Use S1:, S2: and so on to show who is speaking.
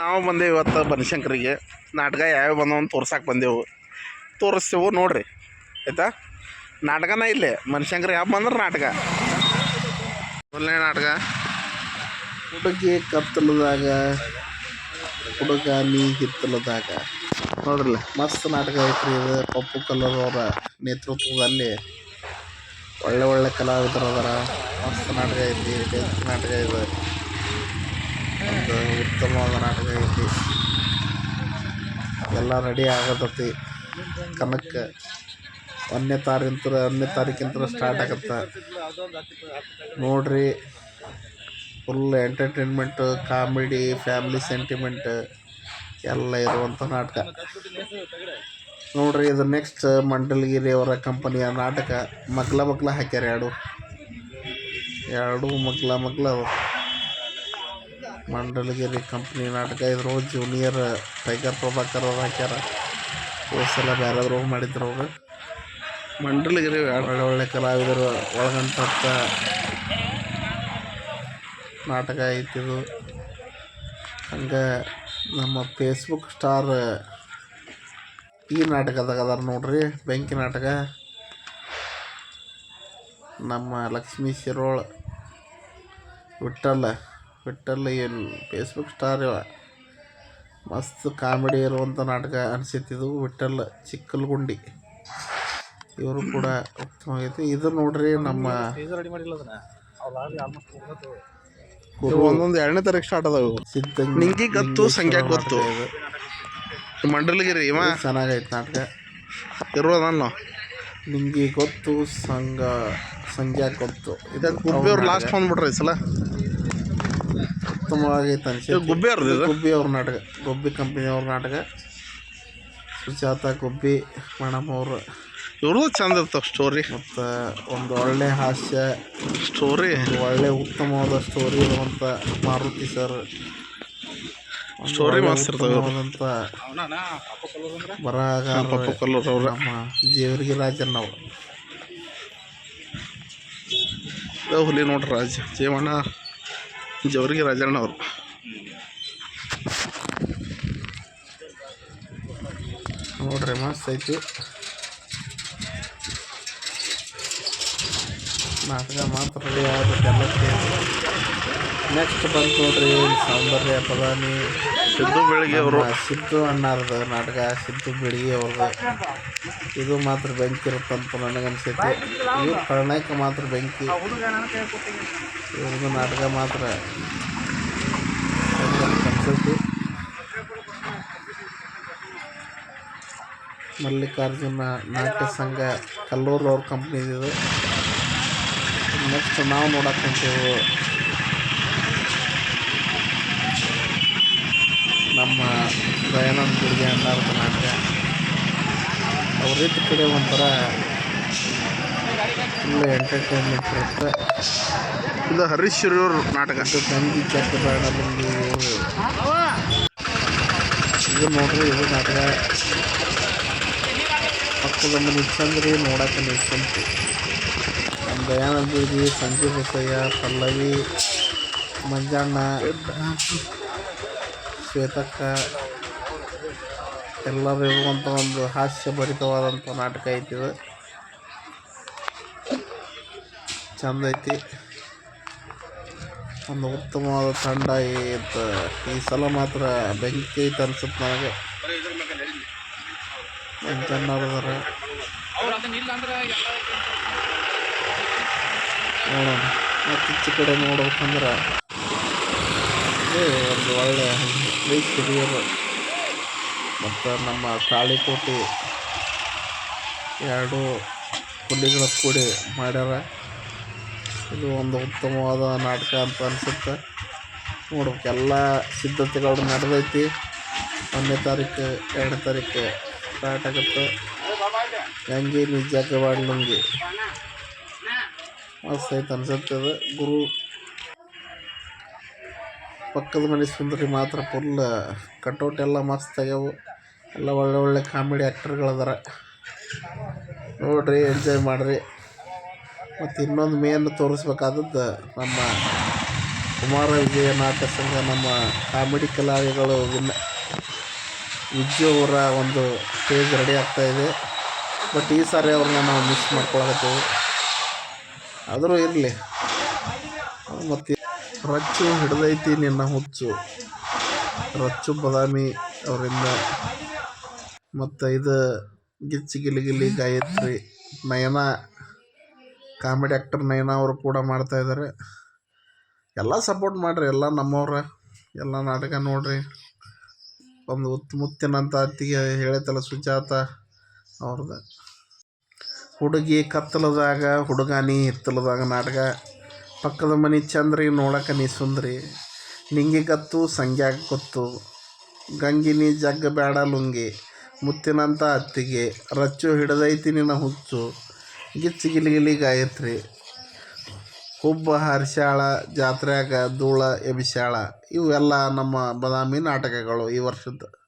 S1: ನಾವು ಬಂದೇವು ಇವತ್ತು ಬನಶಂಕರಿಗೆ. ನಾಟಕ ಯಾವ್ಯಾವ ಅಂತ ತೋರ್ಸಕ್ಕೆ ಬಂದೆವು. ತೋರಿಸ್ತೇವು ನೋಡ್ರಿ. ಆಯ್ತಾ? ನಾಟಕನ ಇಲ್ಲೇ. ಬನಶಂಕರಿ ಯಾವ ಬಂದ್ರೆ ನಾಟಕ. ಮೊದಲನೇ ನಾಟಕ.
S2: ಹುಡುಗಿ ಕತ್ತಲದಾಗ ಹುಡುಗ ನೀ ಹಿತ್ತಲದಾಗ.
S1: ನೋಡ್ರಲ್ಲ,
S2: ಮಸ್ತ್ ನಾಟಕ ಐತ್ರಿ ಇದು. ಪಪ್ಪು ಕಲರ್ ಅವರ ನೇತೃತ್ವದಲ್ಲಿ ಒಳ್ಳೆ ಒಳ್ಳೆ ಕಲಾವಿದರು ಅದರ ಮಸ್ತ್ ನಾಟಕ ಐತಿ ನಾಟಕ ಇದು. ಒಂದು ಉತ್ತಮವಾದ ನಾಟಕ ಐತಿ ಎಲ್ಲ ರೆಡಿ ಆಗತೈತಿ. ಕನಕ ಒಂದನೇ ತಾರೀಕಿಂತ ಒಂದನೇ ತಾರೀಕಿಂತ ಸ್ಟಾರ್ಟ್ ಆಗತ್ತೆ. ನೋಡ್ರಿ full entertainment comedy family sentiment ಎಲ್ಲ ಇರುವಂಥ ನಾಟಕ. ನೋಡ್ರಿ, ಇದು ನೆಕ್ಸ್ಟ್ ಮಂಡಲಗಿರಿ ಅವರ ಕಂಪನಿಯ ನಾಟಕ. ಮಗ್ಲ ಮಗ್ಲ ಹಾಕ್ಯಾರ ಎರಡು. ಎರಡು ಮಗ್ಲ ಮಗ್ಲ ಮಂಡಲಗಿರಿ ಕಂಪ್ನಿ ನಾಟಕ ಇದ್ರು ಜೂನಿಯರ್ ಟೈಗರ್ ಪ್ರಭಾಕರ್ ಅವ್ರು ಹಾಕ್ಯಾರ. ಸಲ ಬೇರೆದ್ರೊಳಗೆ ಮಾಡಿದ್ರು ಅವರು.
S1: ಮಂಡಲಗಿರಿ
S2: ಒಳ್ಳೆ ಒಳ್ಳೆ ಕಲಾವಿದರು ಒಳಗಂತ ನಾಟಕ ಐತಿದು. ಹಂಗೆ ನಮ್ಮ ಫೇಸ್ಬುಕ್ ಸ್ಟಾರ್ ಈ ನಾಟಕದಾಗ ಅದಾರ ನೋಡ್ರಿ ಬೆಂಕಿ ನಾಟಕ. ನಮ್ಮ ಲಕ್ಷ್ಮೀ ಶಿರೋಳ್ ವಿಠ್ಠಲ್. ವಿಠ್ಠಲ್ ಏನು? ಫೇಸ್ಬುಕ್ ಸ್ಟಾರ್ ಇವ. ಮಸ್ತ್ ಕಾಮಿಡಿ ಇರುವಂಥ ನಾಟಕ ಅನಿಸಿತ್ತಿದು ಚಿಕ್ಕಲ್ ಚಿಕ್ಕಲ್ಗುಂಡಿ. ಇವರು ಕೂಡ ಉತ್ತಮವಾಗೈತಿ ಇದು ನೋಡ್ರಿ ನಮ್ಮ
S1: ಒಂದೊಂದು ಎರಡನೇ ತಾರೀಕು ಸ್ಟಾರ್ಟ್ ಅದಾವು.
S2: ನಿಂಗೆ
S1: ನಿಂಗಿ ಗೊತ್ತು, ಸಂಖ್ಯಾ ಗೊತ್ತು. ಮಂಡಲಗಿರಿ ಇವ.
S2: ಚೆನ್ನಾಗೈತೆ ನಾಟಕ.
S1: ಇರೋದನ್ನ
S2: ನಿಂಗೆ ಗೊತ್ತು ಸಂಘ ಸಂಖ್ಯಾ ಗೊತ್ತು.
S1: ಇದಕ್ಕೆ ಕುರ್ಬಿಯವ್ರು ಅವ್ರು ಲಾಸ್ಟ್ ಬಂದ್ಬಿಟ್ರಿ ಈ ಸಲ.
S2: ಉತ್ತಮವಾಗೈತೆ ಅನ್ಸುತ್ತೆ
S1: ಗುಬ್ಬಿ ಅವ್ರದ್ದು
S2: ಗುಬ್ಬಿ ಅವ್ರ ನಾಟಕ. ಗುಬ್ಬಿ ಕಂಪನಿ ಅವ್ರ ನಾಟಕ. ಸುಜಾತ ಗುಬ್ಬಿ ಮೇಡಮ್ ಅವರು
S1: ಇವ್ರದ್ದು ಚಂದ ಇರ್ತವೆ ಸ್ಟೋರಿ
S2: ಮತ್ತು ಒಂದು ಒಳ್ಳೆ ಹಾಸ್ಯ
S1: ಸ್ಟೋರಿ
S2: ಒಳ್ಳೆ ಉತ್ತಮವಾದ ಸ್ಟೋರಿ ಇರುವಂಥ ಮಾರುತಿ ಸರ್ ಸ್ಟೋರಿ
S1: Story
S2: ಬರಾಗ
S1: ಪಪ್ಪ ಕಲ್ಲೂರ್ ಅವ್ರ.
S2: ನಮ್ಮ ಜೇವರ್ಗಿ ರಾಜನ್ ಅವರು.
S1: ಹುಲಿ ನೋಡ್ರಿ ರಾಜ ಜೀವಣ್ಣ. ಜವರಿಗೆ ರಾಜಣ್ಣ ಅವರು
S2: ನೋಡ್ರಿ ಮಸ್ತ್ ಐತಿ. ನಾಟಕ ಮಾತ್ರ ನೆಕ್ಸ್ಟ್ ಬಂತು ನೋಡ್ರಿ ಸೌಂದರ್ಯ ಪ್ರಧಾನಿ
S1: ಸಿದ್ದು ಬೆಳಗ್ಗೆ ಅವರು
S2: ಸಿದ್ದು ಅಣ್ಣಾರ್ದು, ನಾಟಕ ಸಿದ್ದು ಬೆಳಗ್ಗೆ ಅವ್ರದ್ದು ಇದು ಮಾತ್ರ ಬೆಂಕಿ ಇರುತ್ತಂತ ನನಗನ್ಸೈತಿ. ಇವ್ರು ಪ್ರಣಯಕ್ಕೆ ಮಾತ್ರ ಬೆಂಕಿ. ಇವ್ರದ್ದು ನಾಟಕ ಮಾತ್ರ. ಅನ್ಸೈತಿ. ಮಲ್ಲಿಕಾರ್ಜುನ ನಾಟ್ಯ ಸಂಘ ಕಲ್ಲೂರು ಅವ್ರ ಕಂಪ್ನಿದು ನೆಕ್ಸ್ಟ್ ನಾವು ನೋಡಕ್ಕೆ ಹೊಂಟೇವು ನಮ್ಮ ದಯಾನಂದ ಗುಡಿಗೆ ಅಣ್ಣಾರ್ದ ನಾಟಕ ಅವ್ರದ್ದು ಕಡೆ ಒಂಥರ ಫುಲ್ ಎಂಟರ್ಟೈನ್ಮೆಂಟ್ ಇರುತ್ತೆ.
S1: ಇದು ಹರೀಶ್ ಶಿರಿಯವ್ರ ನಾಟಕ.
S2: ಇದು ಗಂಜಿ ಚಕ್ಕ ಬೇಡ ಬಂದು. ಇದು ನೋಡ್ರಿ ಇದು ನಾಟಕ. ಪಕ್ಕದ ಮನೆ ಚಂದ್ರಿ ನೋಡಕ್ಕೆ ನಿಂತು ನಮ್ಮ ದಯಾನಂದ ಗುಡಿ ಸಂಜೀವ್ ಬಸಯ್ಯ ಪಲ್ಲವಿ ಮಂಜಣ್ಣ ಶ್ವೇತಕ್ಕ. ಎಲ್ಲರೂ ಇರುವಂಥ ಒಂದು ಹಾಸ್ಯ ಭರಿತವಾದಂಥ ನಾಟಕ ಐತಿ ಇದು. ಚಂದ ಐತಿ. ಒಂದು ಉತ್ತಮವಾದ ತಂಡ ಐತೆ ಈ ಸಲ ಮಾತ್ರ ಬೆಂಕಿ ಐತೆ ಅನ್ಸುತ್ತೆ ನನಗೆ. ಮಂಜಣ್ಣವ್ರದಾರ ನೋಡೋಣ. ಮತ್ತು ಹೆಚ್ಚು ಕಡೆ ನೋಡ್ಬೇಕಂದ್ರೆ ಇದು ಒಂದು ಒಳ್ಳೆ ಬೈಕ್ ಹಿರಿಯರು ಮತ್ತು ನಮ್ಮ ತಾಳಿಕೋಟೆ ಎರಡು ಹುಲಿಗಳ ಕೂಡಿ ಮಾಡ್ಯಾರ. ಇದು ಒಂದು ಉತ್ತಮವಾದ ನಾಟಕ ಅಂತ ಅನಿಸುತ್ತೆ. ನೋಡ್ಬೇಕು, ಎಲ್ಲ ಸಿದ್ಧತೆಗಳು ನಡೆದೈತಿ. ಒಂದನೇ ತಾರೀಕು, ಎರಡನೇ ತಾರೀಕು ಸ್ಟಾರ್ಟ್ ಆಗುತ್ತೆ. ಗಂಗೆ ನಿಜಕ್ಕೆ ಬಾಡ್ಲಂಗಿ ಮಸ್ತ್ ಐತೆ ಅನ್ಸುತ್ತೆ ಅದು. ಗುರು ಪಕ್ಕದ ಮನೆ ಸುಂದರಿ ಮಾತ್ರ ಫುಲ್ ಕಟೌಟ್ ಎಲ್ಲ ಮಸ್ತ್ ಆಗ್ಯಾವು. ಎಲ್ಲ ಒಳ್ಳೆ ಒಳ್ಳೆ ಕಾಮಿಡಿ ಆ್ಯಕ್ಟರ್ಗಳದಾರ ನೋಡಿರಿ ಎಂಜಾಯ್ ಮಾಡಿರಿ. ಮತ್ತು ಇನ್ನೊಂದು ಮೇನ್ ತೋರಿಸ್ಬೇಕಾದದ್ದು ನಮ್ಮ ಕುಮಾರ ವಿಜಯ ನಾಟಕ ಸಂಘ, ನಮ್ಮ ಕಾಮಿಡಿ ಕಲಾವಿಗಳು ವಿಜಯ್ ಅವರ ಒಂದು ಸ್ಟೇಜ್ ರೆಡಿ ಆಗ್ತಾ ಇದೆ. ಬಟ್ ಈ ಸಾರಿ ಅವ್ರನ್ನ ನಾವು ಮಿಸ್ ಮಾಡ್ಕೊಳಕತ್ತೀವಿ. ಆದರೂ ಇರಲಿ. ಮತ್ತು ರಚ್ಚು ಹಿಡ್ದೈತಿ ನಿನ್ನ ಹುಚ್ಚು. ರಚ್ಚು ಬದಾಮಿ ಅವರಿಂದ ಮತ್ತು ಇದು ಗಿಚ್ಚಿ ಗಿಲಿ ಗಿಲಿ ಗಾಯತ್ರಿ ನಯನ, ಕಾಮಿಡಿ ಆ್ಯಕ್ಟರ್ ನಯನ ಅವರು ಕೂಡ ಮಾಡ್ತಾ ಇದ್ದಾರೆ ಎಲ್ಲ ಸಪೋರ್ಟ್ ಮಾಡಿರಿ, ಎಲ್ಲ ನಮ್ಮವ್ರ, ಎಲ್ಲ ನಾಟಕ ನೋಡ್ರಿ. ಒಂದು ಉತ್ ಮುತ್ತಿನಂತ ಅತ್ತಿಗೆ ಹೇಳೈತಲ್ಲ ಸುಜಾತ ಅವ್ರದ್ದು ಹುಡುಗಿ ಕತ್ತಲದಾಗ, ಹುಡುಗಾನಿ ಹಿತ್ತಲದಾಗ ನಾಟಕ. ಪಕ್ಕದ ಮನೆ ಚಂದ್ರಿ ನೋಡಕ ನೀ ಸುಂದ್ರಿ. ನಿಂಗೆ ಗತ್ತು, ಸಂಗ್ಯಾಗ ಗೊತ್ತು. ಗಂಗಿನಿ ಜಗ್ಗ ಬೇಡ ಲುಂಗಿ. ಮುತ್ತಿನಂತ ಅತ್ತಿಗೆ ರಚ್ಚು ಹಿಡದೈತಿ ನಿನ್ನ ಹುಚ್ಚು. ಗಿಚ್ಚಿ ಗಿಲಿಗಿಲಿ ಗಾಯತ್ರಿ. ಹುಬ್ಬ ಹರ್ಷಾಳ, ಜಾತ್ರ್ಯಾಗ ಧೂಳ ಎಬಿಸ್ಯಾಳ ಇವೆಲ್ಲ ನಮ್ಮ ಬದಾಮಿ ನಾಟಕಗಳು ಈ ವರ್ಷದ